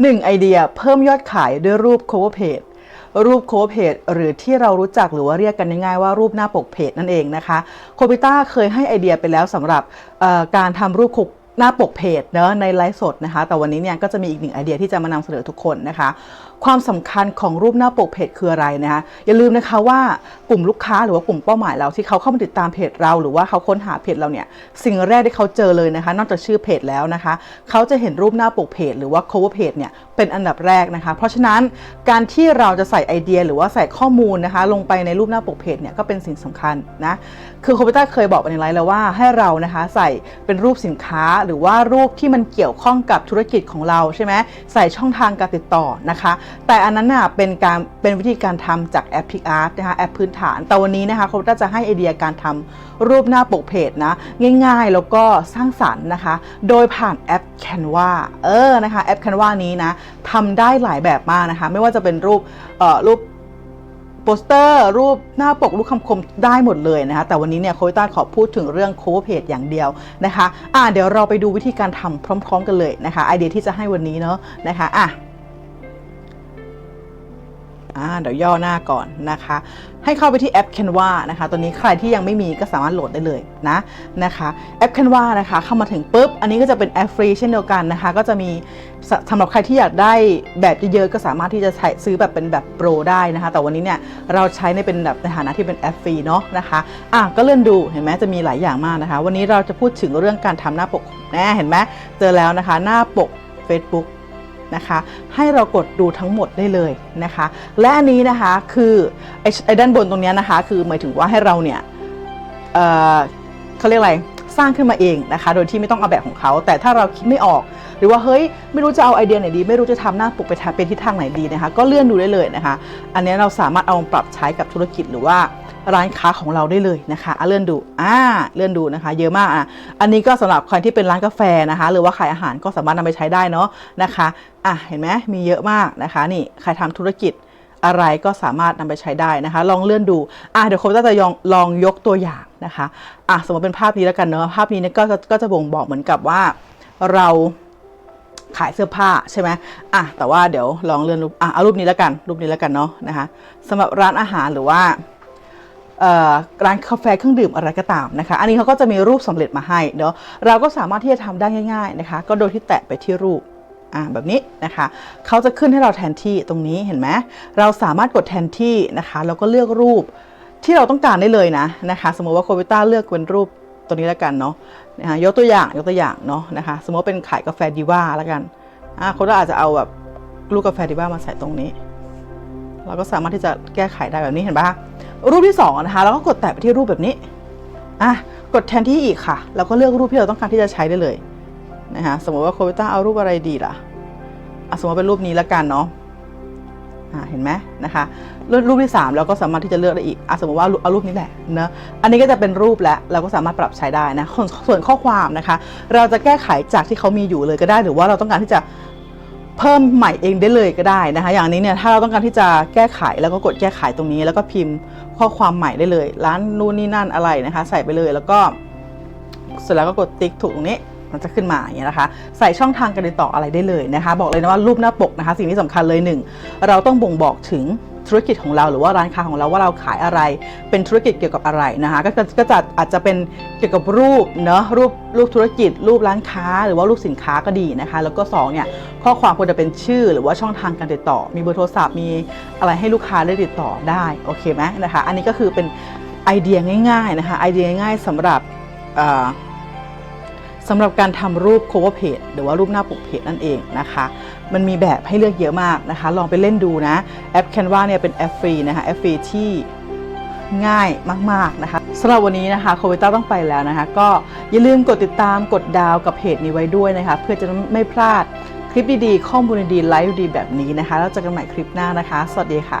1 ไอเดียเพิ่มยอดขายด้วยรูป cover page รูปโคเพจหรือที่เรารู้จักหรือว่าเรียกกันง่ายๆว่ารูปหน้าปกเพจนั่นเองนะคะโคปิต้าเคยให้ไอเดียไปแล้วสำหรับการทำรูปคุก หน้าปกเพจเนอะในไลฟ์สดนะคะ แต่วันนี้เนี่ยก็จะมีอีกหนึ่งไอเดียที่จะมานำเสนอทุกคนนะคะ ความสำคัญของรูปหน้าปกเพจคืออะไรนะคะอย่าลืมนะคะว่ากลุ่มลูกค้าหรือว่ากลุ่มเป้าหมายเราที่เขาเข้ามาติดตามเพจเรา หรือว่าเขาค้นหาเพจเราเนี่ยสิ่งแรกที่เขาเจอเลยนะคะ นอกจากชื่อเพจแล้วนะคะ เขาจะเห็นรูปหน้าปกเพจหรือว่า cover page เนี่ยเป็นอันดับแรกนะคะ เพราะฉะนั้นการที่เราจะใส่ไอเดีย หรือว่าใส่ข้อมูลนะคะ ลงไปในรูปหน้าปกเพจเนี่ยก็เป็นสิ่งสำคัญนะคือโคปิต้าเคยบอกไปในไลฟ์แล้วว่าให้เรานะคะใส่เป็นรูปสินค้าหรือว่ารูปที่มันเกี่ยวข้องกับธุรกิจของเราใช่ไหมใส่ช่องทางการติดต่อนะคะ แต่อันนั้นน่ะเป็นการเป็นวิธีการทำจากแอป PickArt นะคะแอปพื้นฐาน แต่วันนี้นะคะโคปิต้าจะให้ไอเดียการทำรูปหน้าปกเพจนะง่ายๆแล้วก็สร้างสรรค์นะคะ โดยผ่านแอป Canva เออนะคะแอป Canva นี้นะทำได้หลายแบบมากนะคะ ไม่ว่าจะเป็นรูปเอ่อรูป โปสเตอร์รูปหน้าปกรูปคำคมได้หมดเลยนะคะ แต่วันนี้เนี่ยโควิต้าขอพูดถึงเรื่องโคเวเพจอย่างเดียวนะคะอะเดี๋ยวเราไปดูวิธีการทำพร้อม ๆ กันเลยนะคะไอเดียที่จะให้วันนี้เนาะนะคะอะ อ่าเดี๋ยวย่อหน้าก่อนนะคะ ให้เข้าไปที่แอป Canva นะคะ ตัวนี้ใครที่ยังไม่มีก็สามารถโหลดได้เลยนะนะคะแอป Canva นะคะ เข้ามาถึงปุ๊บ อันนี้ก็จะเป็นแอปฟรีเช่นเดียวกันนะคะ ก็จะมีสำหรับใครที่อยากได้แบบเยอะๆก็สามารถที่จะใช้ซื้อแบบเป็นแบบโปรได้นะคะ แต่วันนี้เนี่ยเราใช้ในเป็นแบบในฐานะที่เป็นแอปฟรีเนาะนะคะอะก็เลื่อนดูเห็นไหมจะมีหลายอย่างมากนะคะ วันนี้เราจะพูดถึงเรื่องการทำหน้าปกแน่เห็นไหมเจอแล้วนะคะ หน้าปก Facebook นะคะ ให้เรากดดูทั้งหมดได้เลยนะคะ และอันนี้นะคะคือไอ้ไอด้านบนตรงนี้นะคะ คือหมายถึงว่าให้เราเนี่ยเเขาเรียกอะไรสร้างขึ้นมาเองนะคะ โดยที่ไม่ต้องเอาแบบของเขา แต่ถ้าเราคิดไม่ออก หรือว่าเฮ้ยไม่รู้จะเอาไอเดียไหนดี ไม่รู้จะทำหน้าปกไปทางเป็นทิศทางไหนดีนะคะ ก็เลื่อนดูได้เลยนะคะ อันนี้เราสามารถเอาปรับใช้กับธุรกิจหรือว่า ร้านค้าของเราได้เลยนะคะะเลื่อนดูอ่าเลื่อนดูนะคะ เยอะมากอะอันนี้ก็สำหรับใครที่เป็นร้านกาแฟนะคะ หรือว่าขายอาหารก็สามารถนำไปใช้ได้เนาะนะคะอะเห็นไหมมีเยอะมากนะคะนี่ใครทำธุรกิจอะไรก็สามารถนำไปใช้ได้นะคะ ลองเลื่อนดูอะเดี๋ยวผมจะลองลองยกตัวอย่างนะคะอะสมมติเป็นภาพนี้แล้วกันเนาะภาพนี้เนี่ยก็จะก็จะบ่งบอกเหมือนกับว่าเราขายเสื้อผ้าใช่ไหมอะแต่ว่าเดี๋ยวลองเลื่อนรูปอะเอารูปนี้แล้วกันรูปนี้แล้วกันเนาะนะคะสำหรับร้านอาหารหรือว่า ร้านกาแฟเครื่องดื่มอะไรก็ตามนะคะ อันนี้เขาก็จะมีรูปสำเร็จมาให้เนาะเราก็สามารถที่จะทำได้ง่าย ๆนะคะ ก็โดยที่แตะไปที่รูปอ่าแบบนี้นะคะเขาจะขึ้นให้เราแทนที่ตรงนี้เห็นไหมเราสามารถกดแทนที่นะคะแล้วก็เลือกรูปที่เราต้องการได้เลยนะนะคะ สมมติว่าโควิต้าเลือกเป็นรูปตัวนี้แล้วกันเนาะนะคะยกตัวอย่างยกตัวอย่างเนาะนะคะ สมมติว่าเป็นขายกาแฟดีว่าแล้วกันอ่าโคต้าอาจจะเอาแบบลูกกาแฟดีว่ามาใส่ตรงนี้ เราก็สามารถที่จะแก้ไขได้แบบนี้เห็นปะ รูปที่สองนะคะเราก็กดแตะไปที่รูปแบบนี้อะกดแทนที่อีกค่ะ แล้วก็เลือกรูปที่เราต้องการที่จะใช้ได้เลยนะคะสมมติว่าโควิต้าเอารูปอะไรดีล่ะอะสมมติเป็นรูปนี้ละกันเนาะอ่าเห็นไหมนะคะรูปรูปที่ 3 เราก็สามารถที่จะเลือกได้อีกอะสมมติว่าเอารูปนี้แหละเนอะอันนี้ก็จะเป็นรูปแล้วเราก็สามารถปรับใช้ได้นะส่วนข้อความนะคะ เราจะแก้ไขจากที่เขามีอยู่เลยก็ได้ หรือว่าเราต้องการที่จะ เพิ่มใหม่เองได้เลยก็ได้นะคะ อย่างนี้เนี่ยถ้าเราต้องการที่จะแก้ไขแล้วก็กดแก้ไขตรงนี้ แล้วก็พิมพ์ข้อความใหม่ได้เลย ร้านนู่นนี่นั่นอะไรนะคะ ใส่ไปเลยแล้วก็เสร็จแล้วก็กดติ๊กถูกตรงนี้มันจะขึ้นมาอย่างนี้ยนะคะ ใส่ช่องทางการติดต่ออะไรได้เลยนะคะ บอกเลยนะว่ารูปหน้าปกนะคะ สิ่งที่สำคัญเลยหนึ่งเราต้องบ่งบอกถึง ธุรกิจของเราหรือว่าร้านค้าของเราว่าเราขายอะไร เป็นธุรกิจเกี่ยวกับอะไรนะคะก็ก็ก็จะอาจจะเป็นเกี่ยวกับรูปเนาะรูปรูปธุรกิจ รูปร้านค้า หรือว่ารูปสินค้าก็ดีนะคะ แล้วก็สองเนี่ยข้อความควรจะเป็นชื่อ หรือว่าช่องทางการติดต่อ มีเบอร์โทรศัพท์มีอะไรให้ลูกค้าได้ติดต่อได้โอเคไหมนะคะ อันนี้ก็คือเป็นไอเดียง่ายๆนะคะไอเดียง่ายๆสำหรับ สำหรับการทำรูป cover page หรือว่ารูปหน้าปกเพจนั่นเองนะคะ มันมีแบบให้เลือกเยอะมากนะคะ ลองไปเล่นดูนะ แอป Canva เนี่ยเป็นแอปฟรีนะคะ แอปฟรีที่ง่ายมาก ๆ นะคะสำหรับวันนี้นะคะโควิต้าต้องไปแล้วนะคะ ก็อย่าลืมกดติดตามกดดาวกับเพจนี้ไว้ด้วยนะคะ เพื่อจะไม่พลาดคลิปดีๆ ข้อมูลดีๆไลฟ์ดีแบบนี้นะคะ แล้วเจอกันใหม่คลิปหน้านะคะ สวัสดีค่ะ